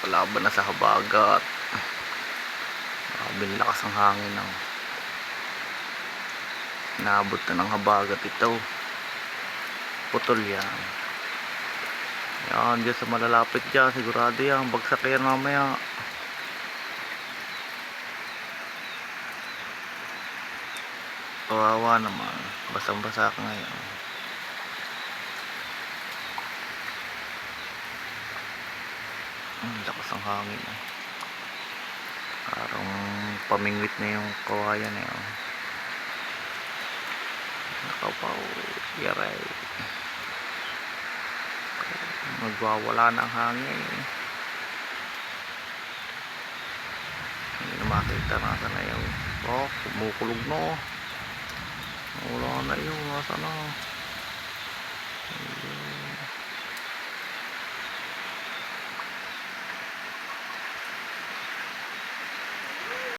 palaban na sa habagat. Grabe lakas ang hangin ng naabot na ng habagat ito. Putol yan. Yan dyan sa malalapit dyan sigurado yan. Bagsak yan mamaya. Kawawa naman. Basang basa ka ngayon ang lakas ang hangin eh. parang pamingwit na yung kawayan eh oh. nakapaw yaray magwawala ang hangin hindi na makita na yun oh kumukulog no wala na yun nasa na